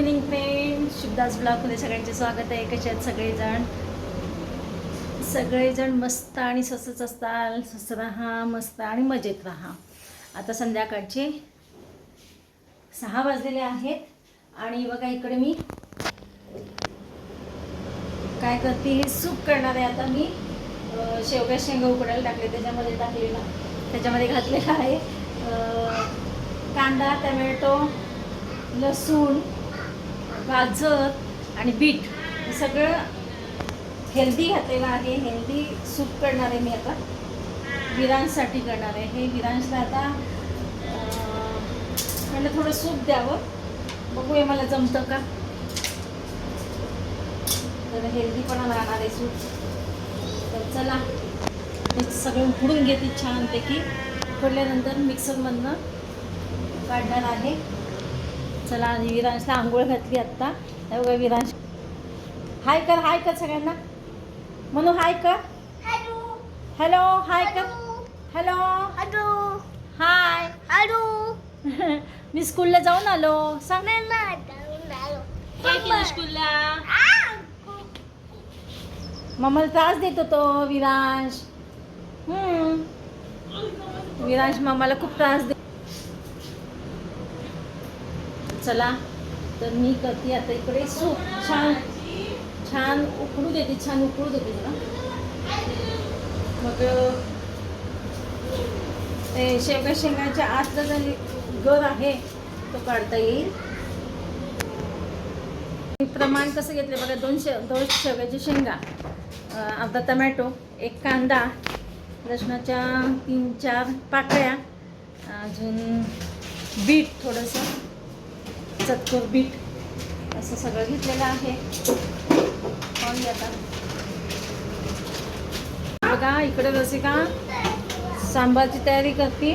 Evening friend शुभदास ब्लॉगमध्ये सगळ्यांचे स्वागत आहे. कसे आहेत सगळेजण? सगळेजण मस्त आणि स्वस्तच असताल. स्वस्त राहा मस्त आणि मजेत राहा. आता संध्याकाळचे सहा वाजलेले आहेत. आणि बघा इकडे मी काय करते हे सूप करणार आहे आता मी. शेवग्या शेंगा उकडायला टाकले त्याच्यामध्ये टाकलेला त्याच्यामध्ये घातलेला आहे. कांदा टमॅटो लसूण गाजर आणि बीट हे सगळं हेल्दी घातलेलं आहे. हेल्दी सूप करणार आहे मी आता. विरांसाठी करणार आहे. हे विरांशला आता अं, थोडं सूप द्यावं. बघूया मला जमतं का. तर हेल्दीपणा राहणार आहे सूप. तर चला हे सगळं उकडून घेते छानपैकी. उकडल्यानंतर मिक्सरमधनं काढणार आहे. चला विरांशला आंघोळ घातली आत्ता. बघा विरांश. हाय कर हाय कर सगळ्यांना. म्हणू हाय कर. हॅलो हाय कर. हॅलो हाय मी स्कूलला जाऊन आलो. सांग. स्कूलला मम्माला त्रास देत होतो विरांश. हम्म. विरांश मम्माला खूप त्रास दे चला. तर मी करते आता इकडे. सूप छान छान उकळू देते छान उकळू देते जरा. मग ते शेवगा शेंगाच्या आतला जे गर आहे तो काढता येईल. प्रमाण कसं घेतलं बघा दोन शे दोन शेवग्याच्या शेंगा अर्धा टमॅटो एक कांदा लसणाच्या तीन चार पाकळ्या अजून बीट थोडंसं. चतकोर बीट असं सगळं घेतलेलं आहे. आता. बघा इकडे रसिका सांबारची तयारी करते.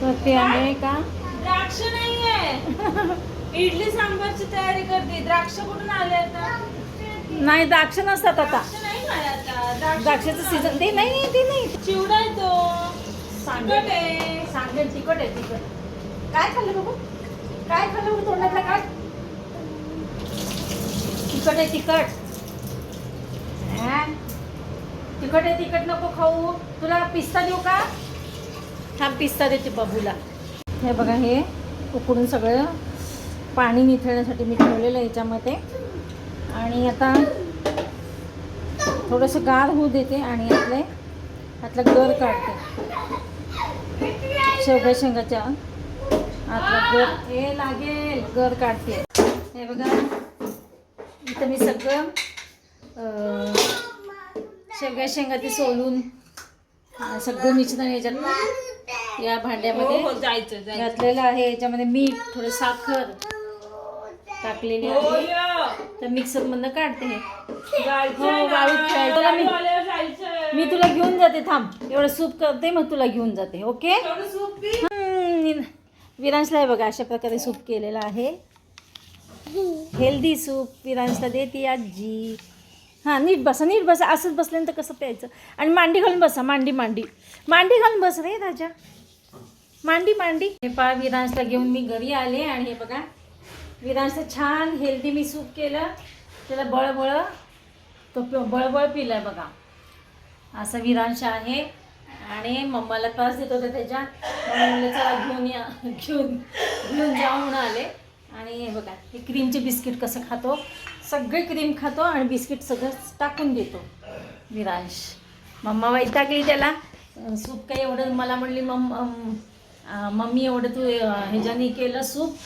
करते आहे का? द्राक्ष नाहीये. इडली सांबारची तयारी करते. द्राक्ष कुठून आले आता? नाही द्राक्ष नसतात आता. द्राक्षाचं सीझन ते नाही ते नाही. चिवडा आहे तो. सांगेल तिखट आहे. सांगेल तिखट आहे तिखट. काय खाल्लं बघू काय खाल्लं तोंडातलं काय? तिखट आहे तिखट. हा? तिखट आहे तिखट नको खाऊ. तुला पिस्ता देऊ का? हा पिस्ता देते बबूला. हे बघा हे उकडून सगळं पाणी निथळण्यासाठी मी ठेवलेलं आहे याच्यामध्ये. आणि आता थोडंसं गार होऊ देते आणि यातले यातलं गर काढते. शेवग्या शेंगाच्या आतला गर हे लागेल गर काढते. हे बघा. इथं मी सगळं शेवग्या शेंगा ते सोलून सगळं मिश्रण याच्यात या हो भांड्यामध्ये हो जायचं जायचं. घातलेलं आहे. याच्यामध्ये मीठ थोडं साखर टाकलेली हो, आहे या. तर मिक्सर मधनं काढते हे. हो, मी- तुला घेऊन जाते थांब. एवढं सूप करते मग तुला घेऊन जाते ओके? विरांशला हे बघा अशा प्रकारे सूप केलेलं आहे. हेल्दी सूप विरांशला देते आजी. हां नीट बसा नीट बसा. असंच बसल्यानंतर कसं प्यायचं? आणि मांडी घालून बसा मांडी मांडी. मांडी घालून बस रे राजा. मांडी मांडी. हे पहा विरांशला घेऊन मी घरी आले आणि हे बघा विरांशचं छान हेल्दी मी सूप केलं. त्याला बळबळ तो प- बळबळ पिलं बघा. असा विरांश आहे. आणि मम्माला त्रास देत होता त्याच्या म्हणून म्हणलं चला घेऊन या. घेऊन घेऊन जा म्हणून आले. आणि हे बघा हे क्रीमचे बिस्किट कसं खातो? सगळे क्रीम खातो आणि बिस्किट सगळं टाकून देतो. विरांश मम्मा वैतागली त्याला? सूप काही एवढं मला म्हणली मम मम्मी एवढं तू ह्याच्याने केलं सूप.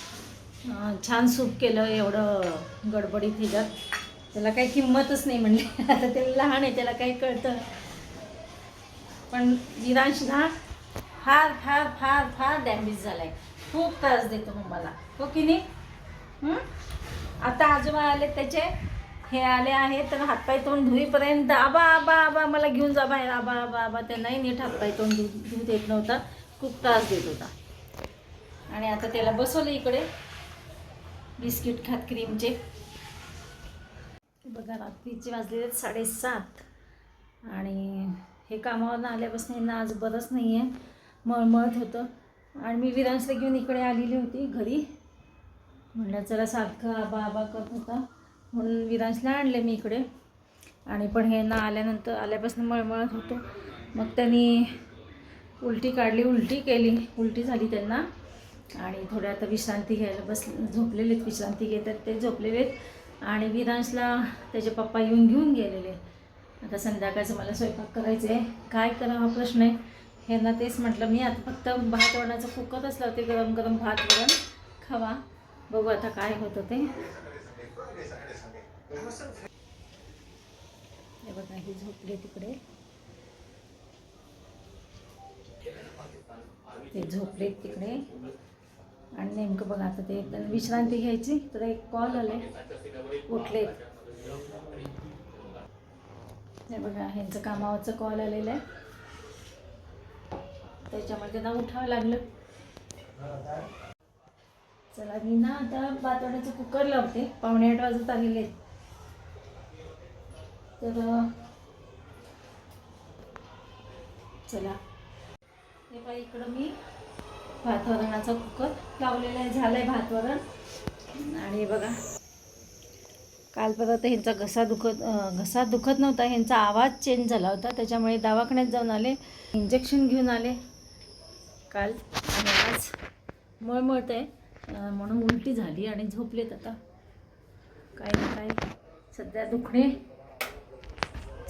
छान सूप केलं एवढं गडबडीत ह्याच्यात. त्याला काही किंमतच नाही म्हणली. आता ते लहान आहे त्याला काही कळतं. पण विरांश ना फार फार फार फार डॅमेज झाला आहे खूप त्रास देतो मला. हो की नाही? आता आजोबा आले त्याचे हे आले आहेत तर हातपाय तोंड धुईपर्यंत आबा आबा आबा मला घेऊन जा बाहेर. आबा आबा आबा त्यांनाही नीट हातपाय तोंड धु धुत येत नव्हता. खूप त्रास देत होता. आणि आता त्याला बसवलं इकडे. बिस्किट खात क्रीमचे. बघा रात्रीचे वाजलेले साडेसात. आणि हे कामावरनं आल्यापासून यांना आज बरंच नाही आहे मळमळत होतं. आणि मी विरांशला घेऊन इकडे आलेली होती घरी. म्हणलं चला सारखं आबा आबा करत होता. म्हणून विरांशला आणले मी इकडे. आणि पण हे ना आल्यानंतर आल्यापासून मळमळत होतो. मग त्यांनी उलटी काढली उलटी केली. उलटी झाली त्यांना. आणि थोड्या आता विश्रांती घ्यायला बस झोपलेले आहेत विश्रांती घेतात ते झोपलेले आहेत आणि विरांशला त्याचे पप्पा येऊन घेऊन गेलेले. आता संध्याकाळचं मला स्वयंपाक करायचं आहे. काय करा हा प्रश्न आहे. ह्यांना तेच म्हटलं मी आता फक्त भात वरणाचं असलं ते गरम गरम भात वरण खावा. बघू आता काय होतं ते. बघा ही झोपले तिकडे. ते झोपले तिकडे. आणि नेमकं बघा आता ते विश्रांती घ्यायची तर एक कॉल आले उठले हे बघा ह्यांचं कामावरचं कॉल आलेलं आहे. त्याच्यामुळे त्यांना उठावं लागलं. चला मी ना आता भातवड्याचं कुकर लावते. पावणे आठ वाजत आलेले आहेत. तर चला. हे पाहिजे इकडं मी भातवरणाचा कुकर लावलेला आहे. झालं आहे भातवरण. आणि बघा. काल परत ह्यांचा घसा दुखत घसा दुखत नव्हता ह्यांचा आवाज चेंज झाला होता. त्याच्यामुळे दवाखान्यात जाऊन आले इंजेक्शन घेऊन आले. काल आणि आज मळमळत आहे. म्हणून उलटी झाली आणि झोपलेत आता. काय ना काय सध्या दुखणे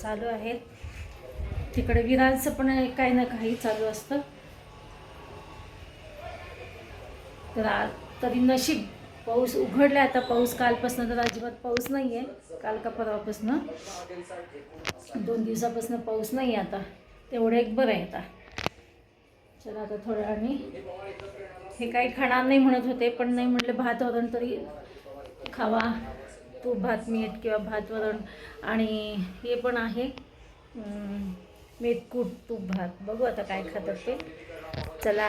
चालू आहेत. तिकडे विराजचं पण काही ना काही चालू असतं. तर तरी नशीब पाऊस उघडला आता पाऊस कालपासून तर अजिबात पाऊस नाही आहे काल का परवापासनं? दोन दिवसापासून पाऊस नाही आहे आता. तेवढं एक बरं आहे आता. चला आता थोड्या आणि हे काही खाणार नाही म्हणत होते पण नाही म्हटलं भात वरण तरी खावा. तूप भात मीठ किंवा भात वरण आणि हे पण आहे. अं, मीठकूट तूप भात. बघू आता काय खातात ते. चला.